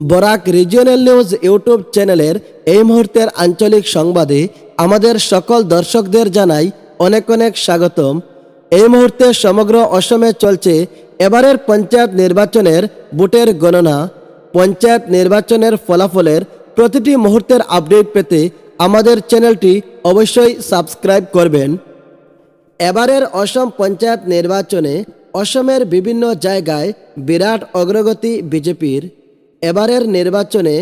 Barak regional news YouTube চ্যানেলের এই মুহূর্তের আঞ্চলিক সংবাদে আমাদের সকল দর্শকদের জানাই অনেক অনেক স্বাগতম। এই মুহূর্তে সমগ্র অসমে চলছে এবারের পঞ্চায়েত নির্বাচনের ভোটের গণনা। পঞ্চায়েত নির্বাচনের ফলাফলের প্রতিটি মুহূর্তের আপডেট পেতে আমাদের চ্যানেলটি অবশ্যই সাবস্ক্রাইব করবেন। এবারের অসম পঞ্চায়েত নির্বাচনে অসমের বিভিন্ন জায়গায় বিরাট অগ্রগতি বিজেপির। এবারের নির্বাচনে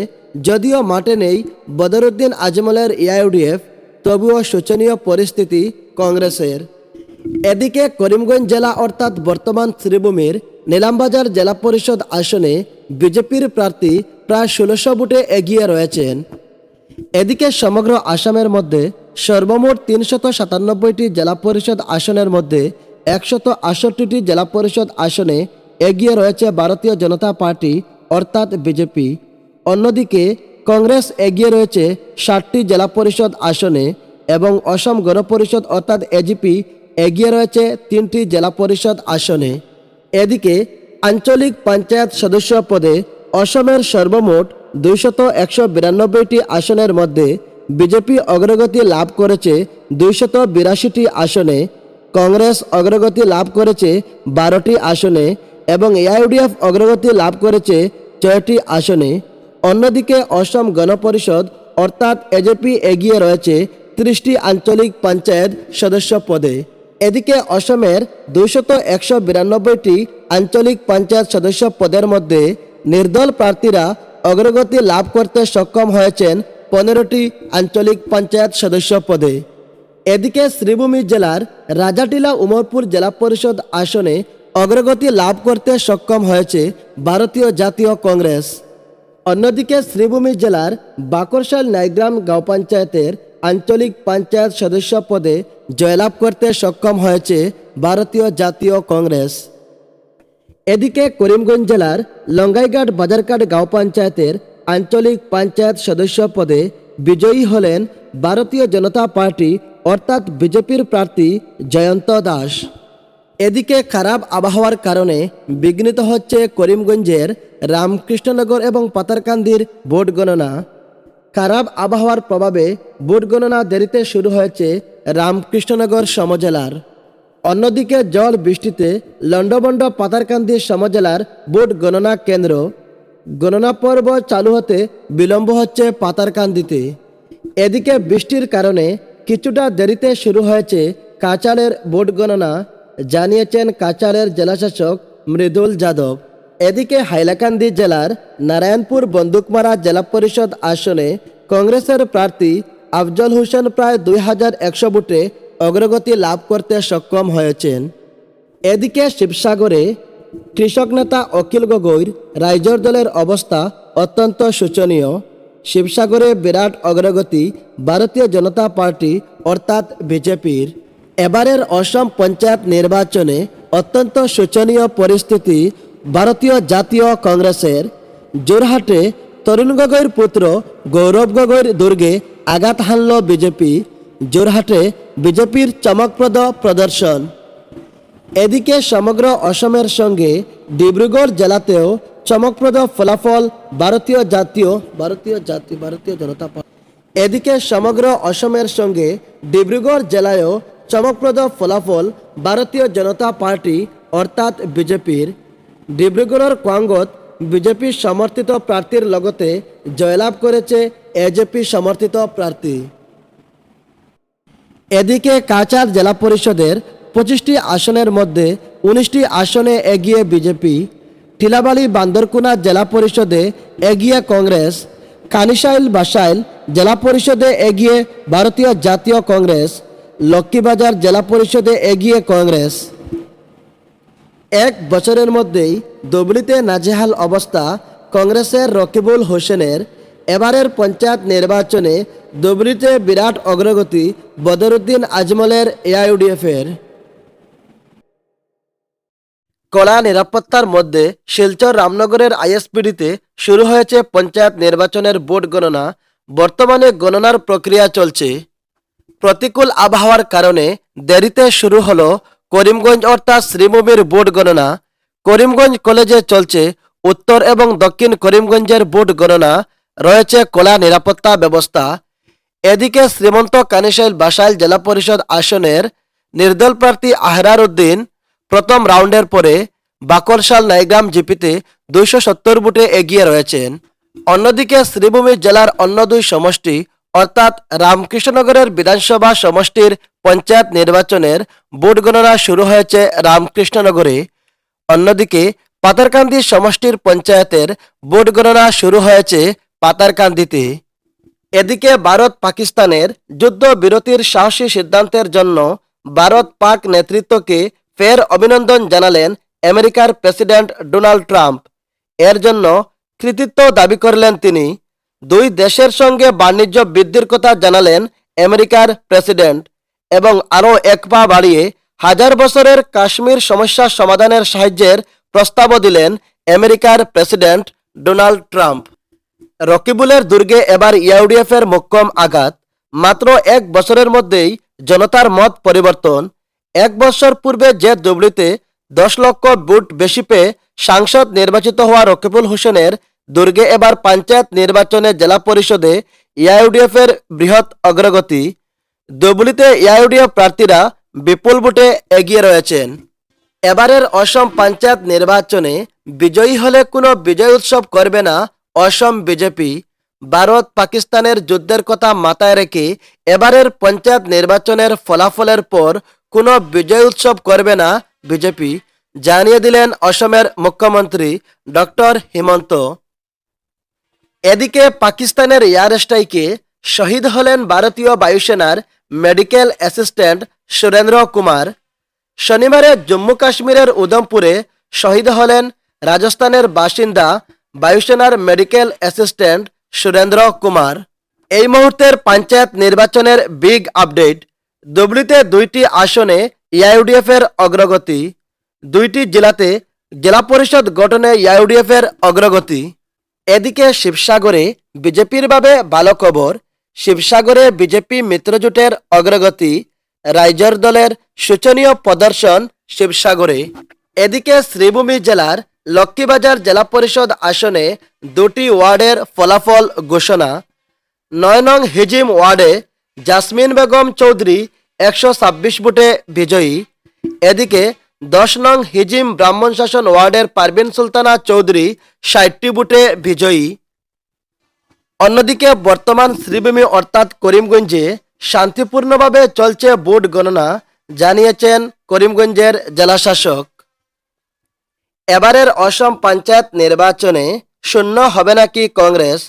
যদিও মাঠে নেই বদরুদ্দিন আজমলের এআইউডিএফ, তবুও শোচনীয় পরিস্থিতি কংগ্রেসের। এদিকে করিমগঞ্জ জেলা অর্থাৎ বর্তমান শ্রীভূমির নীলামবাজার জেলা পরিষদ আসনে বিজেপির প্রার্থী প্রায় ষোলোশো বুটে এগিয়ে রয়েছেন। এদিকে সমগ্র আসামের মধ্যে সর্বমোট তিনশত সাতানব্বইটি জেলা পরিষদ আসনের মধ্যে একশত আটষট্টিটি জেলা পরিষদ আসনে এগিয়ে রয়েছে ভারতীয় জনতা পার্টি অর্থাৎ বিজেপি। অন্যদিকে কংগ্রেস এগিয়ে রয়েছে ষাটটি জেলা পরিষদ আসনে এবং অসম গণ পরিষদ অর্থাৎ এজিপি এগিয়ে রয়েছে তিনটি জেলা পরিষদ আসনে। এদিকে আঞ্চলিক পঞ্চায়েত সদস্য পদে অসমের সর্বমোট দুইশত একশো বিরানব্বইটি আসনের মধ্যে বিজেপি অগ্রগতি লাভ করেছে দুইশত বিরাশিটি আসনে, কংগ্রেস অগ্রগতি লাভ করেছে বারোটি আসনে এবং এআইউডিএফ অগ্রগতি লাভ করেছে ছয়টি আসনে। অন্যদিকে অসম গণপরিষদ অর্থাৎ এজেপি এগিয়ে রয়েছে ত্রিশটি আঞ্চলিক পঞ্চায়েত সদস্য পদে। এদিকে অসমের দুইশত একশো বিরানব্বইটি আঞ্চলিক পঞ্চায়েত সদস্য পদের মধ্যে নির্দল প্রার্থীরা অগ্রগতি লাভ করতে সক্ষম হয়েছেন পনেরোটি আঞ্চলিক পঞ্চায়েত সদস্য পদে। এদিকে শ্রীভূমি জেলার রাজাটিলা উমরপুর জেলা পরিষদ আসনে অগ্রগতি লাভ করতে সক্ষম হয়েছে ভারতীয় জাতীয় কংগ্রেস। অন্যদিকে শ্রীভূমি জেলার বাকরশাল নাইগ্রাম গাঁও পঞ্চায়েতের আঞ্চলিক পঞ্চায়েত সদস্য পদে জয়লাভ করতে সক্ষম হয়েছে ভারতীয় জাতীয় কংগ্রেস। এদিকে করিমগঞ্জ জেলার লঙ্গাইঘাট বাজারঘাট গাঁও পঞ্চায়েতের আঞ্চলিক পঞ্চায়েত সদস্য পদে বিজয়ী হলেন ভারতীয় জনতা পার্টি অর্থাৎ বিজেপির প্রার্থী জয়ন্ত দাস। এদিকে খারাপ আবহাওয়ার কারণে বিঘ্নিত হচ্ছে করিমগঞ্জের রামকৃষ্ণনগর এবং পাতারকান্দির ভোট গণনা। খারাপ আবহাওয়ার প্রভাবে ভোট গণনা দেরিতে শুরু হয়েছে রামকৃষ্ণনগর সমজেলার। অন্যদিকে জল বৃষ্টিতে লন্ডবন্ড পাতারকান্দি সমজেলার ভোট গণনা কেন্দ্র। গণনা পর্ব চালু হতে বিলম্ব হচ্ছে পাতারকান্দিতে। এদিকে বৃষ্টির কারণে কিছুটা দেরিতে শুরু হয়েছে কাচালের ভোট গণনা। জানিয়েছেন কাচারের জেলাশাসক মৃদুল যাদব। এদিকে হাইলাকান্দি জেলার নারায়ণপুর বন্দুকমারা জেলা পরিষদ আসনে কংগ্রেসের প্রার্থী আফজল হোসেন প্রায় দুই হাজার একশো বুটে অগ্রগতি লাভ করতে সক্ষম হয়েছেন। এদিকে শিবসাগরে কৃষক নেতা অখিল গগৈর রাইজর দলের অবস্থা অত্যন্ত শোচনীয়। শিবসাগরে বিরাট অগ্রগতি ভারতীয় জনতা পার্টি অর্থাৎ বিজেপির। এবারের অসম পঞ্চায়েত নির্বাচনে অত্যন্ত শোচনীয় পরিস্থিতি ভারতীয় জাতীয় কংগ্রেসের। জোরহাটে তরুণ গগৈর পুত্র গৌরব গগৈর দুর্গে আঘাত হানল বিজেপি। জোরহাটে বিজেপির চমকপ্রদ প্রদর্শন এদিকে সমগ্র অসমের সঙ্গে ডিব্রুগড় জেলাতেও চমকপ্রদ ফলাফল ভারতীয় জাতীয় ভারতীয় জাতীয় ভারতীয় জনতা এদিকে সমগ্র অসমের সঙ্গে ডিব্রুগড় জেলায়ও চমকপ্রদ ফলাফল ভারতীয় জনতা পার্টি, অর্থাৎ বিজেপির। ডিব্রুগড়ের কোয়াঙ্গত বিজেপি সমর্থিত প্রার্থীর লগতে জয়লাভ করেছে এজেপি সমর্থিত প্রার্থী। এদিকে কাচার জেলা পরিষদের পঁচিশটি আসনের মধ্যে উনিশটি আসনে এগিয়ে বিজেপি টিলাবালি বান্দরকুনা জেলা পরিষদে এগিয়ে কংগ্রেস কানিসাইল বাসাইল জেলা পরিষদে এগিয়ে ভারতীয় জাতীয় কংগ্রেস লক্ষ্মীবাজার জেলা পরিষদে এগিয়ে কংগ্রেস। এক বছরের মধ্যেই দুবলিতে নাজেহাল অবস্থা কংগ্রেসের রকিবুল হোসেনের। এবারের পঞ্চায়েত নির্বাচনে দুবলিতে বিরাট অগ্রগতি বদরুদ্দিন আজমলের এআইউডিএফের। কড়া নিরাপত্তার মধ্যে শিলচর রামনগরের আইএসপিডিতে শুরু হয়েছে পঞ্চায়েত নির্বাচনের ভোট গণনা। বর্তমানে গণনার প্রক্রিয়া চলছে। প্রতিকূল আবহাওয়ার কারণে দেরিতে শুরু হলো করিমগঞ্জ অর্থাৎ শ্রীভূমির ভোট গণনা। করিমগঞ্জ কলেজে চলছে উত্তর এবং দক্ষিণ করিমগঞ্জের ভোট গণনা, রয়েছে কলা নিরাপত্তা ব্যবস্থা। এদিকে শ্রীমন্ত কানিশাইল বাসাইল জেলা পরিষদ আসনের নির্দল প্রার্থী আহরার উদ্দিন প্রথম রাউন্ডের পরে বাকরশাল নাইগ্রাম জিপিতে দুইশো সত্তর বুটে এগিয়ে রয়েছেন। অন্যদিকে শ্রীভূমি জেলার অন্য দুই সমষ্টি অর্থাৎ রামকৃষ্ণনগরের বিধানসভা সমষ্টির পঞ্চায়েত নির্বাচনের ভোট গণনা শুরু হয়েছে রামকৃষ্ণনগরে। অন্যদিকে, পাতারকান্দি সমষ্টির পঞ্চায়েতের ভোট গণনা শুরু হয়েছে পাতারকান্দিতে। এদিকে ভারত পাকিস্তানের যুদ্ধ বিরতির সাহসী সিদ্ধান্তের জন্য ভারত পাক নেতৃত্বকে ফের অভিনন্দন জানালেন আমেরিকার প্রেসিডেন্ট ডোনাল্ড ট্রাম্প। এর জন্য কৃতিত্ব দাবি করলেন তিনি। দুই দেশের সঙ্গে বাণিজ্য বৃদ্ধির কথা জানালেন আমেরিকার প্রেসিডেন্ট এবং আরও এক পা বাড়িয়ে হাজার বছরের কাশ্মীর সমস্যা সমাধানের সাহায্যের প্রস্তাবও দিলেন আমেরিকার প্রেসিডেন্ট ডোনাল্ড ট্রাম্প। রকিবুলের দুর্গে এবার ইউডিএফ এর মোক্ষম আঘাত। মাত্র এক বছরের মধ্যেই জনতার মত পরিবর্তন। এক বছর পূর্বে যে দুবলিতে দশ লক্ষ ভোট বেশি পেয়ে সাংসদ নির্বাচিত হওয়া রকিবুল হোসেনের দুর্গে এবার পঞ্চায়েত নির্বাচনে জেলা পরিষদে ইউডিএফ এর বৃহৎ অগ্রগতি। দুবলিতে ইউডিএফ প্রার্থীরা বিপুল ভোটে এগিয়ে রয়েছেন। এবারের অসম পঞ্চায়েত নির্বাচনে বিজয়ী হলে কোনো বিজয় উৎসব করবে না অসম বিজেপি। ভারত পাকিস্তানের যুদ্ধের কথা মাথায় রেখে এবারের পঞ্চায়েত নির্বাচনের ফলাফলের পর কোনো বিজয় উৎসব করবে না বিজেপি, জানিয়ে দিলেন অসমের মুখ্যমন্ত্রী ডক্টর হিমন্ত। এদিকে পাকিস্তানের এয়ার স্ট্রাইকে শহীদ হলেন ভারতীয় বায়ুসেনার মেডিকেল অ্যাসিস্ট্যান্ট সুরেন্দ্র কুমার। শনিবারে জম্মু কাশ্মীরের উধমপুরে শহীদ হলেন রাজস্থানের বাসিন্দা বায়ুসেনার মেডিকেল অ্যাসিস্ট্যান্ট সুরেন্দ্র কুমার। এই মুহূর্তের পঞ্চায়েত নির্বাচনের বিগ আপডেট। দুবলিতে দুইটি আসনে এর অগ্রগতি। দুইটি জেলাতে জেলা পরিষদ গঠনে এর অগ্রগতি। এদিকে শিবসাগরে বিজেপির ভাবে ভালো খবর, শিবসাগরে বিজেপি মিত্রজোটের অগ্রগতি, রাইজর দলের শোচনীয় প্রদর্শন শিবসাগরে। এদিকে শ্রীভূমি জেলার লক্ষ্মীবাজার জেলা পরিষদ আসনে দুটি ওয়ার্ডের ফলাফল ঘোষণা। নয় নং হিজিম ওয়ার্ডে জাসমিন বেগম চৌধুরী একশো ছাব্বিশ বুটে বিজয়ী। এদিকে দশ নং হিজিম ব্রাহ্মণ শাসন ওয়ার্ডের পারভিন সুলতানা চৌধুরী ষাটটি বুটে বিজয়ী। অন্যদিকে বর্তমান শ্রীভূমি অর্থাৎ করিমগঞ্জে শান্তিপূর্ণভাবে চলছে ভোট গণনা, জানিয়েছেন করিমগঞ্জের জেলাশাসক। এবারের অসম পঞ্চায়েত নির্বাচনে শূন্য হবে নাকি কংগ্রেস?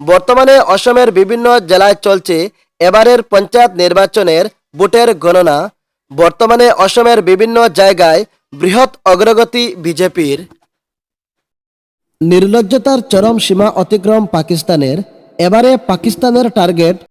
বর্তমানে অসমের বিভিন্ন জেলায় চলছে এবারের পঞ্চায়েত নির্বাচনের ভোটের গণনা বর্তমানে অসমের বিভিন্ন জায়গায় বৃহৎ অগ্রগতি বিজেপির। নির্লজ্জতার চরম সীমা অতিক্রম পাকিস্তানের। এবারে পাকিস্তানের টার্গেট